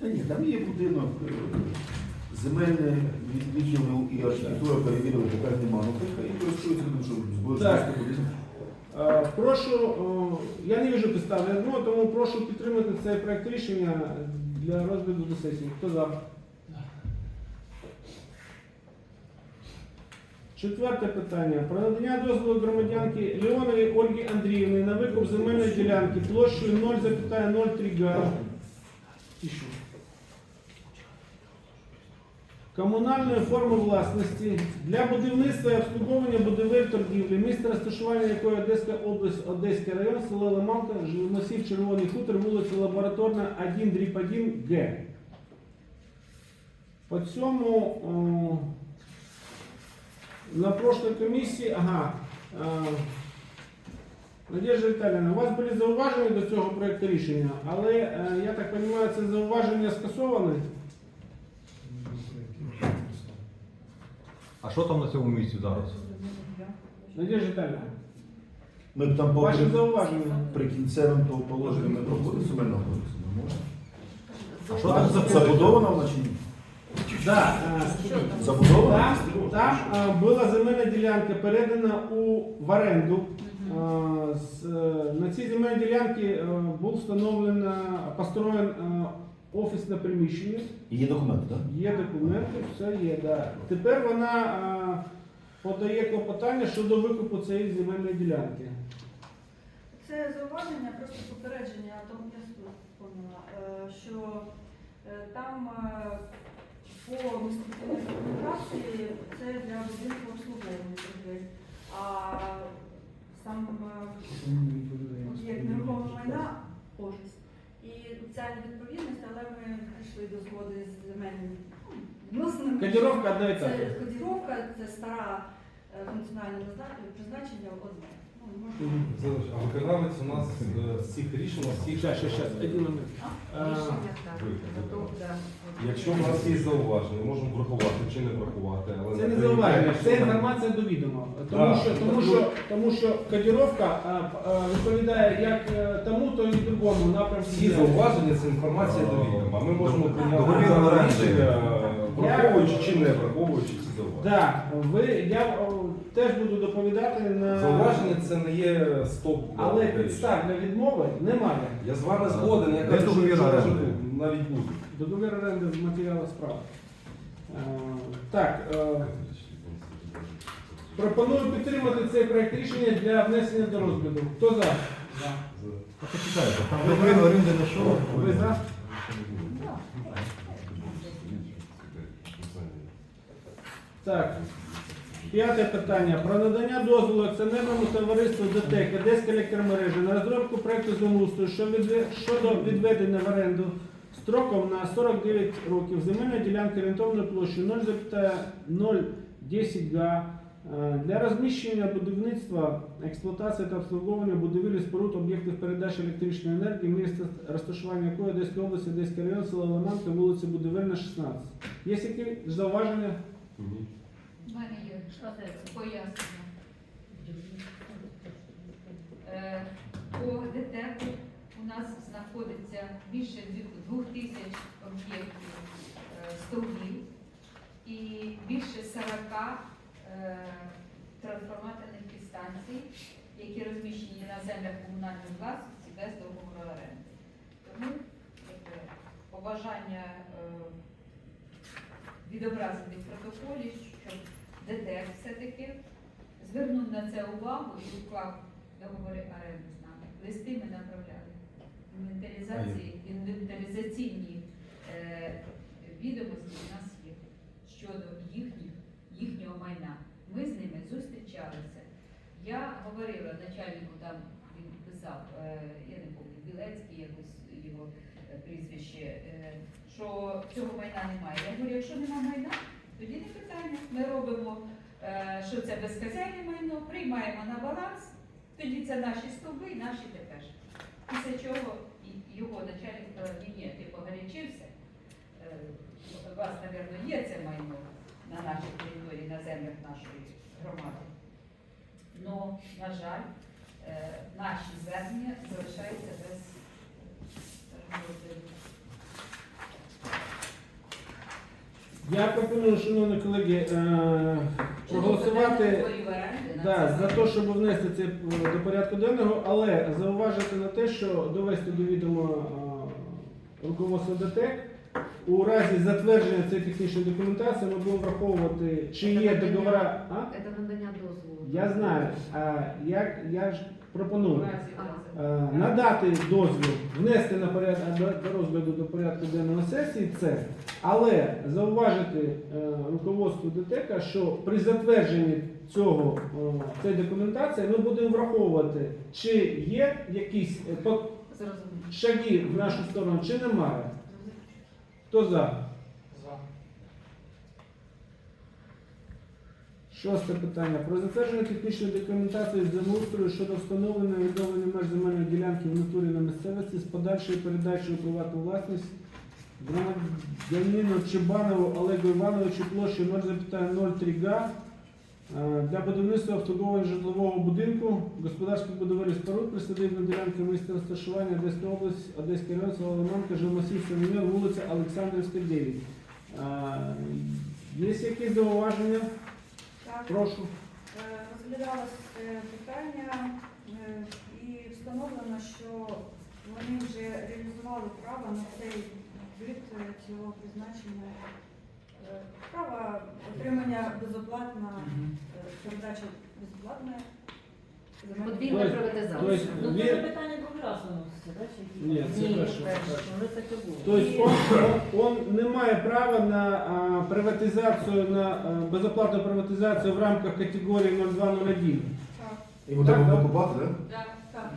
Та ні, там є будинок, е, земельне від- відділу і архітектура перевірили, тепер нема. Ну, хай і користуються, тому що збудуть Так. будинок. Е, Прошу, о, я не вижу підстави одного, тому прошу підтримати цей проект рішення для розгляду до сесії. Хто за? Четверте питання. Про надання дозволу громадянки Леоновій Ольги Андріївни на викуп земельної ділянки площею 0,03 га. Тише. Комунальної форми власності для будівництва і обслуговування будівель торгівлі, місце розташування якої Одеська область, Одеський район, село Лиманка, Живносів, Червоний хутор, вулиця Лабораторна, 1, дріб 1, Г. По цьому о, на прошлой комісії, ага, е, Надежда Віталіївна, у вас були зауваження до цього проекту рішення, але е, я так розумію, це зауваження скасоване. А що там на цьому місці зараз? Надежда Віталіївна, Ми б там по ваші зауваження. прикінцевим того положення ми проходимо земельного кодексу. Не можна? А що там за Забудована вона чи ні? Да, е, Забудована? Там, там е, була земельна ділянка передана у в оренду. Е, з, е, На цій земельній ділянці е, був встановлено, построєн е, офісне приміщення. Є документи, так? Є документи, все є. Да. Тепер вона е, подає клопотання щодо викупу цієї земельної ділянки. Це зауваження, просто попередження, тому я спомнила, е, що е, там е, по містобудівній документації це для будинку обслуговування а сам е, об'єкт нерухомого майна офіс. І ця невідповідність, але ми прийшли до згоди з земельним ну, відносинами. Кодіровка одна і та Це кодіровка, це стара е, функціональне призначення одне. Ну, А виконавець у нас е, з цих рішень, з цих Щас, щас, щас, один момент. Е, Рішення так. Готов, да. Якщо в нас є зауваження, можемо врахувати чи не врахувати. Але Це на не зауваження, це інформація до відома. Тому що, тому що, тому що кодировка а, а, відповідає як е, тому, то і другому напрямку. Всі зауваження це інформація до відома. Ми можемо прийняти Договір дане оренди. рішення, е, враховуючи чи не враховуючи ці зауваження. Так, ви, я теж буду доповідати на... Зауваження це не є стоп. Але підстав для відмови немає. Я з вами згоден, я Де кажу, що договір оренди? може, навіть буде. Договір оренди в матеріалах справи. Е, Так, е, пропоную підтримати цей проект рішення для внесення до розгляду. Хто за? А почекайте, там договір оренди не що? Ви за? Так. П'яте питання. Про надання дозволу акціонерному товариству ДТЕК Одеська електромережа на розробку проекту землеустрою що щодо відведення в оренду строком на 49 років земельної ділянки орієнтовною площею 0,010 га е, для розміщення будівництва, експлуатації та обслуговування будівель споруд об'єктів передачі електричної енергії, місце розташування якої Одеської області, Одеський район, село Лиманка, вулиця Будівельна, 16. Є які зауваження? Ні. У мене є пояснення. Е, По ДТЕКу у нас знаходиться більше двох тисяч об'єктів е, стовбів і більше 40 е, трансформаторних підстанцій, які розміщені на землях комунальної власності без договору оренди. Тому побажання е, відобразити в протоколі, щоб ДТЕК все-таки звернув на це увагу і уклав договори оренди з нами. Листи ми направляли. Інвентаризації, інвентаризаційні е, відомості у нас є щодо їхніх, їхнього майна. Ми з ними зустрічалися. Я говорила начальнику, там він писав, е, я не пам'ятаю, Білецький, якось його прізвище, е, що цього майна немає. Я говорю, якщо немає майна, тоді не питання. Ми робимо, е, що це безхазяйне майно, приймаємо на баланс, тоді це наші стовби і наші тепер. Після чого його начальник сказав, ні, ти погарячився. Е, У вас, мабуть, є це майно на нашій території, на землях нашої громади. Ну, на жаль, наші звернення залишаються без. Я пропоную, шановні колеги, е, проголосувати да, за те, щоб внести це е, до порядку денного, але зауважити на те, що довести до відома е, руководства ДТЕК, у разі затвердження цієї технічної документації ми будемо враховувати, чи є договори. Це надання дозволу. Я знаю. А, як, я ж пропоную. Е, надати дозвіл, внести на порядок до, до розгляду до порядку денного сесії це, але зауважити е, руководству ДТЕКа, що при затвердженні цього е, цієї документації ми будемо враховувати, чи є якісь е, по- шаги в нашу сторону, чи немає. Хто за? Шосте питання. Про затвердження технічної документації з землеустрою щодо встановлення відновлення меж земельної ділянки в натурі на місцевості з подальшою передачею приватну власність громадянину Чебанову Олегу Івановичу площею 0,03 га е, для будівництва обслуговування житлового будинку, господарських будівель і споруд, присадибна ділянка місця розташування Одеська область, Одеський район, село Лиманка, Жилмасів, Семенер, вулиця Олександрівська, 9. Е, Є якісь зауваження? Так, Прошу. е, розглядалось е, питання е, і встановлено, що вони вже реалізували право на цей вид цього призначення. Право отримання безоплатна е, передача безоплатної Подвійна приватизація. тобто Ну, це питання другий виноситься, чи Ні, це Ні, перше. перше, воно таке було. Тобто он, он, он не має права на а, приватизацію, на а, безоплатну приватизацію в рамках категорії 0201. Так, І буде Так, так. так? Да. так.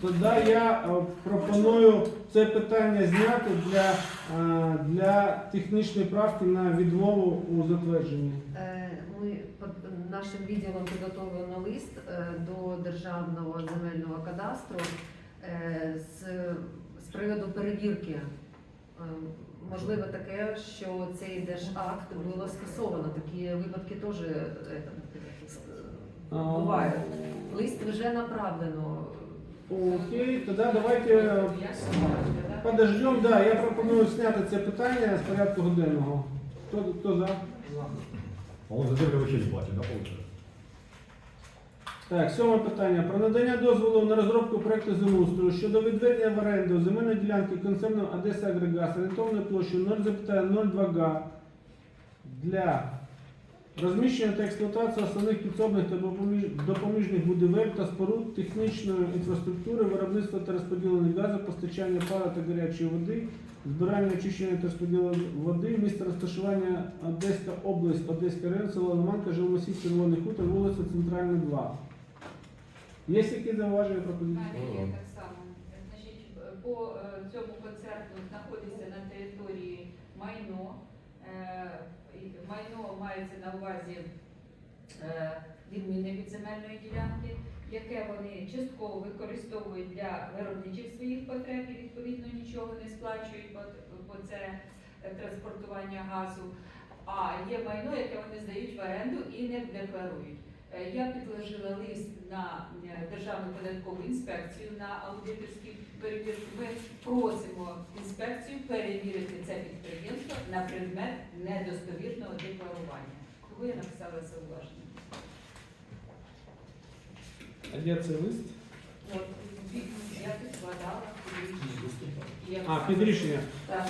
Тоді я пропоную це питання зняти для, для технічної правки на відмову у затвердженні. Е, Ми нашим відділом підготовлено лист е, до Державного земельного кадастру е, з, з приводу перевірки. Е, Можливо таке, що цей держакт було скасовано. Такі випадки теж бувають. Лист вже направлено. Окей, тоді давайте подождемо. Да, я пропоную зняти це питання з порядку годинного. Хто, хто за? А он за землю вообще не платит, да, получается? Так, сьоме питання. Про надання дозволу на розробку проекту землеустрою щодо відведення в оренду земельної ділянки концерну Одеса Агрегас орієнтовною площею 0,02 га для розміщення та експлуатації основних підсобних та допоміжних будівель та споруд технічної інфраструктури, виробництва та розподілення газу, постачання пара та гарячої води, збирання, очищення та розподілу води, місце розташування Одеська область, Одеська район, село Лиманка, Жилмасів, Червоний хутор, вулиця Центральна, 2. Є які зауваження пропозиції? Є так само. Значить, по е, цьому концерту знаходиться на території майно. Е, і Майно мається на увазі е, відмінне від земельної ділянки, яке вони частково використовують для виробничих своїх потреб і відповідно нічого не сплачують по, це е, транспортування газу. А є майно, яке вони здають в оренду і не декларують. Е, Я підложила лист на Державну податкову інспекцію на аудиторській перевірці. Ми просимо інспекцію перевірити це підприємство на предмет недостовірного декларування. Тому я написала зауваження. А де цей лист? От я підкладала під рішення. А, під рішення.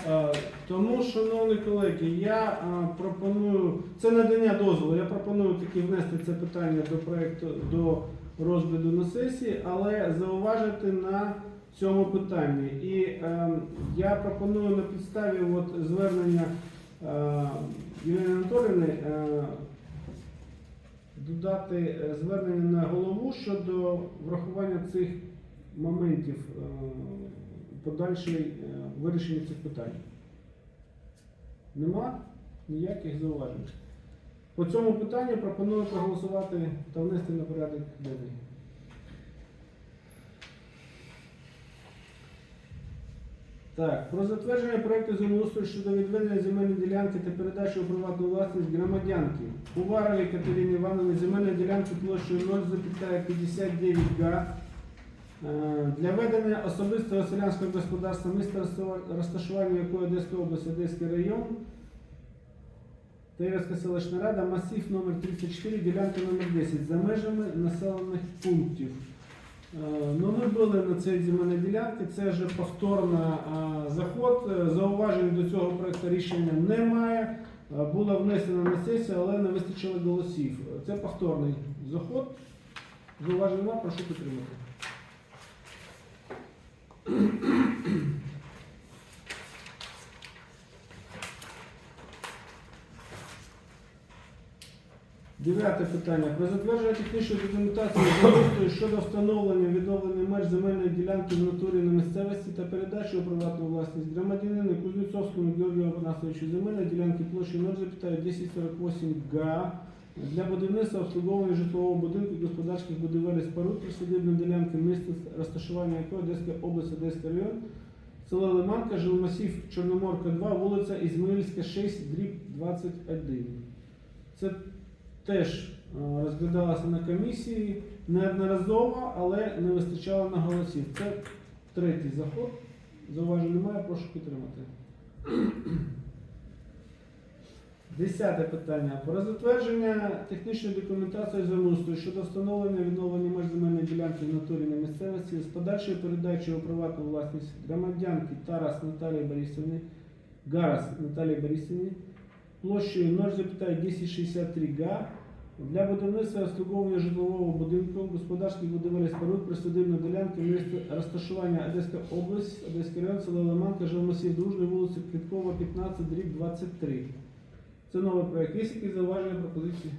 Е, Тому, шановні колеги, я е, пропоную, це надання дозволу, я пропоную таки внести це питання до проекту до розгляду на сесії, але зауважити на цьому питанні. І е, я пропоную на підставі от, звернення е, Єлени Анатоліївни е, додати е, звернення на голову щодо врахування цих моментів е, подальшої е, вирішення цих питань. Нема ніяких зауважень. По цьому питанню пропоную проголосувати та внести на порядок денний. Так, про затвердження проекту землеустрою щодо відведення земельної ділянки та передачі у приватну власність громадянки. Уварові Катерині Івановні земельної ділянки площею 0,59 га Е, Для ведення особистого селянського господарства міста розташування якої Одеської області, Одеський район, Таїрська селищна рада, масив номер 34, ділянка номер 10 за межами населених пунктів. Е, Ну, ми були на цій земельній ділянці, це вже повторно е, заход. Е, Зауважень до цього проекту рішення немає. Була внесена на сесію, але не вистачило голосів. Це повторний заход. Зауважень вам, прошу підтримати. Дев'яте питання. Про затвердження технічної документації землеустрою щодо встановлення відновлення меж земельної ділянки в натурі на місцевості та передачі у приватну власність громадянину Кузнєцовському Георгію Апанасовичу земельної ділянки площею 0,1048 га для будівництва обслуговування житлового будинку, господарських будівель споруд присадибної ділянки міста розташування якої Одеська область, Одеський район, село Лиманка, жилмасів Чорноморка 2, вулиця Ізмаїльська 6, дріб 21. Це теж е, розглядалося на комісії неодноразово, але не вистачало на голосів. Це третій заход. Зауважень немає, прошу підтримати. Десяте питання. Про затвердження технічної документації землеустрою щодо встановлення відновлення меж земельної ділянки в натурі на місцевості з подальшою передачею у приватну власність громадянки Тарас Наталії Борисівни, Гарас Наталії Борисівні, площею 0,1063 га для будівництва і обслуговування житлового будинку, господарських будівель споруд, присадибної ділянки місце розташування Одеська область, Одеський район, село Лиманка, жилмасів Дружний, вулиця Квіткова, 15, дріб 23. Це новий проект. Є якісь зауваження, пропозиції?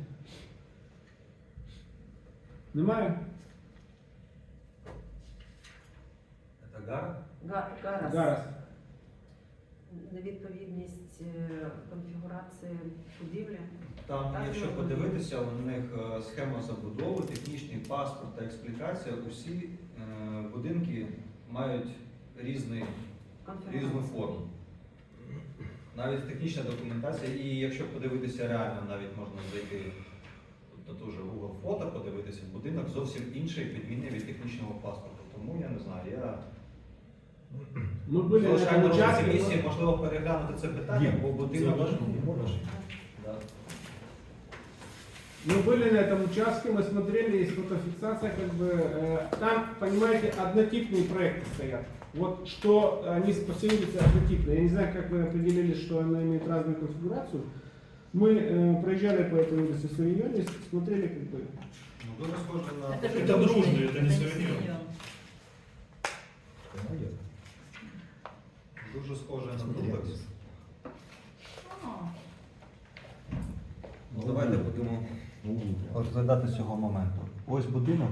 Немає? Це гар? Га- Гарас. Зараз. Невідповідність е, конфігурації будівлі. Там, Так, якщо ну, подивитися, у них е, схема забудови, технічний паспорт та експлікація, усі е, будинки мають різний, різну форму. Навіть технічна документація, і якщо подивитися реально, навіть можна зайти на ту же Google фото, подивитися будинок зовсім інший, відмінний від технічного паспорту. Тому я не знаю, я Ми були на залишаю на участку. можливо, переглянути це питання, бо будинок. Да. Мы были на этом участке, мы смотрели, есть фотофиксация, как бы, э, там, понимаете, однотипные проекты стоят. Вот что они по всей улице однотипные. Я не знаю, как вы определили, что она имеет разную конфигурацию. Мы э, проезжали по этой улице в Савиньоне, смотрели, как бы, Ну, схоже на Это, Это дружный, это не сувенир. дуже схоже на дуплекс. Ну, давайте будемо розглядати з цього моменту. Ось будинок.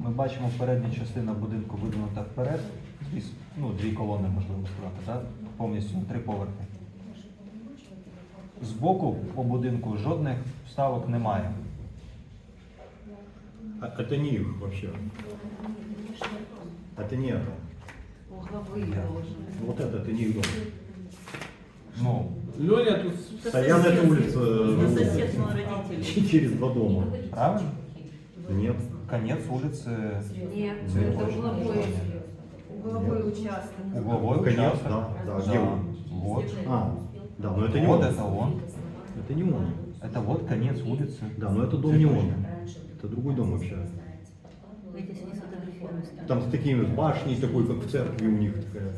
Ми бачимо передня частина будинку видвинута вперед. Дві, с- ну, дві колони, можливо сказати, да? повністю на три поверхи. Збоку по будинку жодних вставок немає. А Это не их вообще. Это не это. Угловий Я. должен. Вот это, это не их дом. Ну, Леня тут улице Это э, сосед мой родитель. через два дома. правильно? Нет. Це це точно угловий, можливо. угловий участок. угловой Конец, участок. да, да, где он? Вот. А, да, но это не Вот он. это он. Это не он. Это вот конец улицы. Да, но это дом не он. Это другой дом вообще. С ней. Там с такими башней такой, как в церкви у них такая.